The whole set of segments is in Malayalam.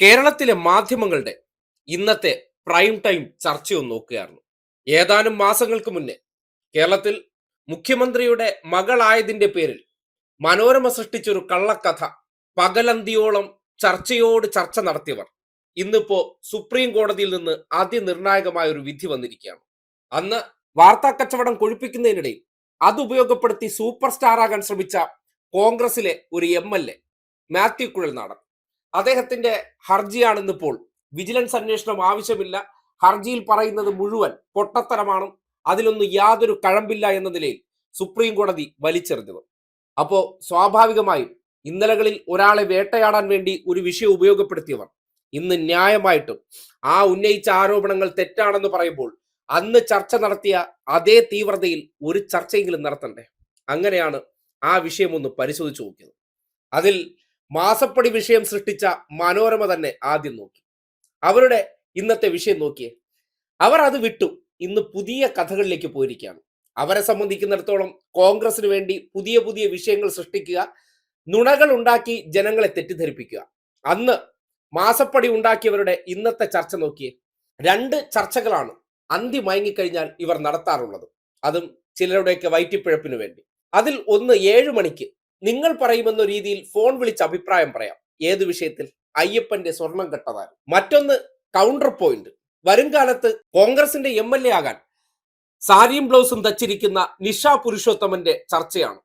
കേരളത്തിലെ മാധ്യമങ്ങളുടെ ഇന്നത്തെ പ്രൈം ടൈം ചർച്ചയൊന്ന് നോക്കുകയായിരുന്നു. ഏതാനും മാസങ്ങൾക്ക് മുന്നേ കേരളത്തിൽ മുഖ്യമന്ത്രിയുടെ മകളായതിന്റെ പേരിൽ മനോരമ സൃഷ്ടിച്ചൊരു കള്ളക്കഥ പകലന്തിയോളം ചർച്ചയോട് ചർച്ച നടത്തിയവർ ഇന്നിപ്പോ സുപ്രീം കോടതിയിൽ നിന്ന് അതിനിർണായകമായ ഒരു വിധി വന്നിരിക്കുകയാണ്. അന്ന് വാർത്താ കച്ചവടം കൊഴുപ്പിക്കുന്നതിനിടയിൽ അതുപയോഗപ്പെടുത്തി സൂപ്പർ സ്റ്റാർ ആകാൻ ശ്രമിച്ച കോൺഗ്രസിലെ ഒരു M L A Mathew Kuzhalnadan. അദ്ദേഹത്തിന്റെ ഹർജിയാണിന്നിപ്പോൾ വിജിലൻസ് അന്വേഷണം ആവശ്യമില്ല. ഹർജിയിൽ പറയുന്നത് മുഴുവൻ പൊട്ടത്തരമാണ്. അതിലൊന്നും യാതൊരു കഴമ്പില്ല എന്ന നിലയിൽ സുപ്രീം കോടതി വലിച്ചെറിഞ്ഞത്. അപ്പോ സ്വാഭാവികമായും ഇന്നലകളിൽ ഒരാളെ വേട്ടയാടാൻ വേണ്ടി ഒരു വിഷയം ഉപയോഗപ്പെടുത്തിയവർ ഇന്ന് ന്യായമായിട്ടും ആ ഉന്നയിച്ച ആരോപണങ്ങൾ തെറ്റാണെന്ന് പറയുമ്പോൾ അന്ന് ചർച്ച നടത്തിയ അതേ തീവ്രതയിൽ ഒരു ചർച്ചയെങ്കിലും നടത്തണ്ടേ? അങ്ങനെയാണ് ആ വിഷയം ഒന്ന് പരിശോധിച്ചു നോക്കിയത്. അതിൽ മാസപ്പടി വിഷയം സൃഷ്ടിച്ച മനോരമ തന്നെ ആദ്യം നോക്കി. അവരുടെ ഇന്നത്തെ വിഷയം നോക്കിയേ. അവർ അത് വിട്ടു. ഇന്ന് പുതിയ കഥകളിലേക്ക് പോയിരിക്കുകയാണ്. അവരെ സംബന്ധിക്കുന്നിടത്തോളം കോൺഗ്രസിന് വേണ്ടി പുതിയ പുതിയ വിഷയങ്ങൾ സൃഷ്ടിക്കുക നുണകൾ ഉണ്ടാക്കി ജനങ്ങളെ തെറ്റിദ്ധരിപ്പിക്കുക. അന്ന് മാസപ്പടി ഉണ്ടാക്കിയവരുടെ ഇന്നത്തെ ചർച്ച നോക്കിയേ. രണ്ട് ചർച്ചകളാണ് അന്തി മയങ്ങിക്കഴിഞ്ഞാൽ ഇവർ നടത്താറുള്ളത്. അതും ചിലരുടെയൊക്കെ വയറ്റിപ്പിഴപ്പിന് വേണ്ടി. അതിൽ ഒന്ന് ഏഴു മണിക്ക് നിങ്ങൾ പറയുമെന്ന രീതിയിൽ ഫോൺ വിളിച്ച് അഭിപ്രായം പറയാം. ഏത് വിഷയത്തിൽ? അയ്യപ്പന്റെ സ്വർണം കെട്ടതാണ് മറ്റൊന്ന് കൗണ്ടർ പോയിന്റ് വരും കാലത്ത് കോൺഗ്രസിന്റെ എം എൽ എ ആകാൻ സാരിയും ബ്ലൗസും തച്ചിരിക്കുന്ന നിഷ പുരുഷോത്തമന്റെ ചർച്ചയാണ്.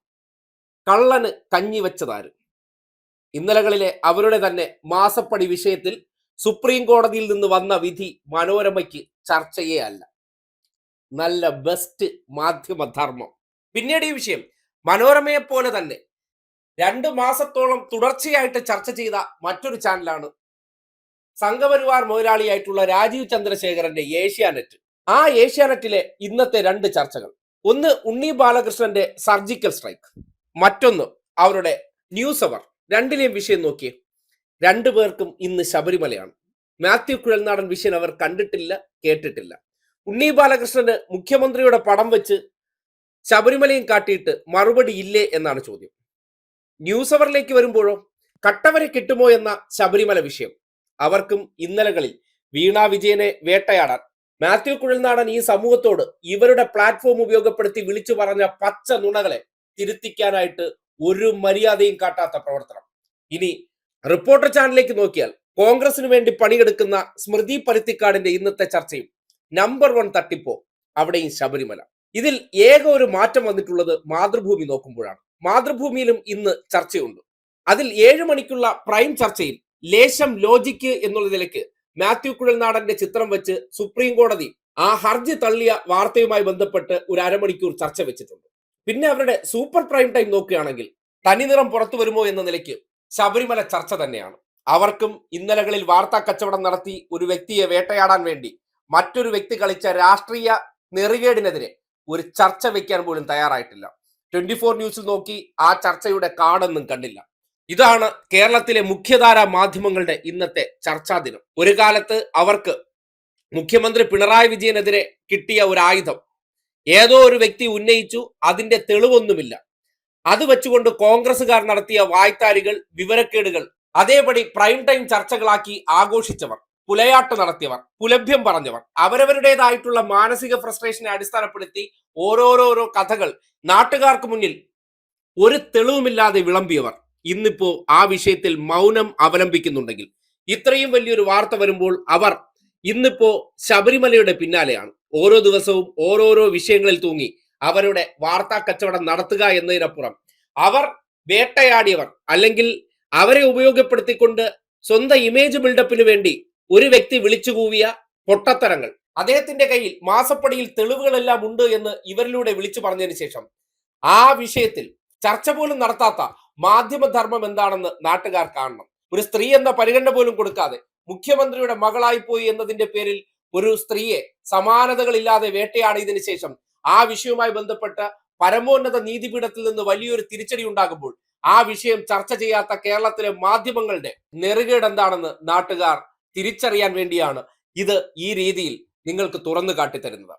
കള്ളന് കഞ്ഞി വെച്ചതാര്. ഇന്നലകളിലെ അവരുടെ തന്നെ മാസപ്പടി വിഷയത്തിൽ സുപ്രീം കോടതിയിൽ നിന്ന് വന്ന വിധി മനോരമയ്ക്ക് ചർച്ചയേ അല്ല. നല്ല ബെസ്റ്റ് മാധ്യമധർമ്മം പിന്നീട് ഈ വിഷയം മനോരമയെ പോലെ തന്നെ രണ്ട് മാസത്തോളം തുടർച്ചയായിട്ട് ചർച്ച ചെയ്ത മറ്റൊരു ചാനലാണ് സംഘപരിവാർ മുതലാളിയായിട്ടുള്ള രാജീവ് ചന്ദ്രശേഖരന്റെ ഏഷ്യാനെറ്റ് ആ ഏഷ്യാനെറ്റിലെ ഇന്നത്തെ രണ്ട് ചർച്ചകൾ. ഒന്ന് ഉണ്ണി ബാലകൃഷ്ണന്റെ സർജിക്കൽ സ്ട്രൈക്ക്. മറ്റൊന്ന് അവരുടെ ന്യൂസ് അവർ. രണ്ടിലെയും വിഷയം നോക്കിയേ. രണ്ടു പേർക്കും ഇന്ന് ശബരിമലയാണ്. മാത്യു കുഴൽനാടൻ വിഷയം അവർ കണ്ടിട്ടില്ല കേട്ടിട്ടില്ല. ഉണ്ണി ബാലകൃഷ്ണന് മുഖ്യമന്ത്രിയുടെ പടം വെച്ച് ശബരിമലയും കാട്ടിയിട്ട് മറുപടി ഇല്ലേ എന്നാണ് ചോദ്യം. ന്യൂസ് അവറിലേക്ക് വരുമ്പോഴോ കട്ടവരെ കിട്ടുമോ എന്ന ശബരിമല വിഷയം. അവർക്കും ഇന്നലകളിൽ വീണ വിജയനെ വേട്ടയാടാൻ മാത്യു കുഴൽനാടൻ ഈ സമൂഹത്തോട് ഇവരുടെ പ്ലാറ്റ്ഫോം ഉപയോഗപ്പെടുത്തി വിളിച്ചു പറഞ്ഞ പച്ച നുണകളെ തിരുത്തിക്കാനായിട്ട് ഒരു മര്യാദയും കാട്ടാത്ത പ്രവർത്തനം. ഇനി റിപ്പോർട്ടർ ചാനലിലേക്ക് നോക്കിയാൽ കോൺഗ്രസിന് വേണ്ടി പണിയെടുക്കുന്ന സ്മൃതി പരുത്തിക്കാടിന്റെ ഇന്നത്തെ ചർച്ചയും നമ്പർ വൺ തട്ടിപ്പോ അവിടെയും ശബരിമല. ഇതിൽ ഏക ഒരു മാറ്റം വന്നിട്ടുള്ളത് മാതൃഭൂമി നോക്കുമ്പോഴാണ്. മാതൃഭൂമിയിലും ഇന്ന് ചർച്ചയുണ്ട്. അതിൽ ഏഴു മണിക്കുള്ള പ്രൈം ചർച്ചയിൽ ലേശം ലോജിക്ക് എന്നുള്ള നിലയ്ക്ക് മാത്യു കുഴൽനാടന്റെ ചിത്രം വെച്ച് സുപ്രീം കോടതി ആ ഹർജി തള്ളിയ വാർത്തയുമായി ബന്ധപ്പെട്ട് ഒരു അരമണിക്കൂർ ചർച്ച വെച്ചിട്ടുണ്ട്. പിന്നെ അവരുടെ സൂപ്പർ പ്രൈം ടൈം നോക്കുകയാണെങ്കിൽ തനിനിറം പുറത്തു വരുമോ എന്ന നിലയ്ക്ക് ശബരിമല ചർച്ച തന്നെയാണ്. അവർക്കും ഇന്നലകളിൽ വാർത്താ കച്ചവടം നടത്തി ഒരു വ്യക്തിയെ വേട്ടയാടാൻ വേണ്ടി മറ്റൊരു വ്യക്തി കളിച്ച രാഷ്ട്രീയ നെറികേടിനെതിരെ ഒരു ചർച്ച വെക്കാൻ പോലും തയ്യാറായിട്ടില്ല. ട്വന്റി ഫോർ ന്യൂസിൽ നോക്കി ആ ചർച്ചയുടെ കാടൊന്നും കണ്ടില്ല. ഇതാണ് കേരളത്തിലെ മുഖ്യധാര മാധ്യമങ്ങളുടെ ഇന്നത്തെ ചർച്ചാ ദിനം. ഒരു കാലത്ത് അവർക്ക് മുഖ്യമന്ത്രി പിണറായി വിജയനെതിരെ കിട്ടിയ ഒരു ആയുധം ഏതോ ഒരു വ്യക്തി ഉന്നയിച്ചു അതിന്റെ തെളിവൊന്നുമില്ല. അത് വെച്ചുകൊണ്ട് കോൺഗ്രസുകാർ നടത്തിയ വായ്ത്താരികൾ വിവരക്കേടുകൾ അതേപടി പ്രൈം ടൈം ചർച്ചകളാക്കി ആഘോഷിച്ചവർ. പുലയാട്ട് നടത്തിയവർ പുലഭ്യം പറഞ്ഞവർ അവരവരുടേതായിട്ടുള്ള മാനസിക ഫ്രസ്ട്രേഷനെ അടിസ്ഥാനപ്പെടുത്തി ഓരോരോരോ കഥകൾ നാട്ടുകാർക്ക് മുന്നിൽ ഒരു തെളിവുമില്ലാതെ വിളമ്പിയവർ. ഇന്നിപ്പോ ആ വിഷയത്തിൽ മൗനം അവലംബിക്കുന്നുണ്ടെങ്കിൽ ഇത്രയും വലിയൊരു വാർത്ത വരുമ്പോൾ അവർ ഇന്നിപ്പോ ശബരിമലയുടെ പിന്നാലെയാണ്. ഓരോ ദിവസവും ഓരോരോ വിഷയങ്ങളിൽ തൂങ്ങി അവരുടെ വാർത്താ കച്ചവടം നടത്തുക എന്നതിനപ്പുറം അവർ വേട്ടയാടിയവർ അല്ലെങ്കിൽ അവരെ ഉപയോഗപ്പെടുത്തിക്കൊണ്ട് സ്വന്തം ഇമേജ് ബിൽഡപ്പിന് വേണ്ടി ഒരു വ്യക്തി വിളിച്ചുകൂവിയ പൊട്ടത്തരങ്ങൾ. അദ്ദേഹത്തിന്റെ കയ്യിൽ മാസപ്പടിയിൽ തെളിവുകളെല്ലാം ഉണ്ട് എന്ന് ഇവരിലൂടെ വിളിച്ചു പറഞ്ഞതിന് ശേഷം ആ വിഷയത്തിൽ ചർച്ച പോലും നടത്താത്ത മാധ്യമധർമ്മം എന്താണെന്ന് നാട്ടുകാർ കാണണം. ഒരു സ്ത്രീ എന്ന പരിഗണന പോലും കൊടുക്കാതെ മുഖ്യമന്ത്രിയുടെ മകളായി പോയി എന്നതിന്റെ പേരിൽ ഒരു സ്ത്രീയെ സമാനതകളില്ലാതെ വേട്ടയാടിയതിനു ശേഷം ആ വിഷയവുമായി ബന്ധപ്പെട്ട പരമോന്നത നീതിപീഠത്തിൽ നിന്ന് വലിയൊരു തിരിച്ചടി ഉണ്ടാകുമ്പോൾ ആ വിഷയം ചർച്ച ചെയ്യാത്ത കേരളത്തിലെ മാധ്യമങ്ങളുടെ നെറുകേട് എന്താണെന്ന് നാട്ടുകാർ തിരിച്ചറിയാൻ വേണ്ടിയാണ് ഇത് ഈ രീതിയിൽ നിങ്ങൾക്ക് തുറന്നു കാട്ടിത്തരുന്നത്.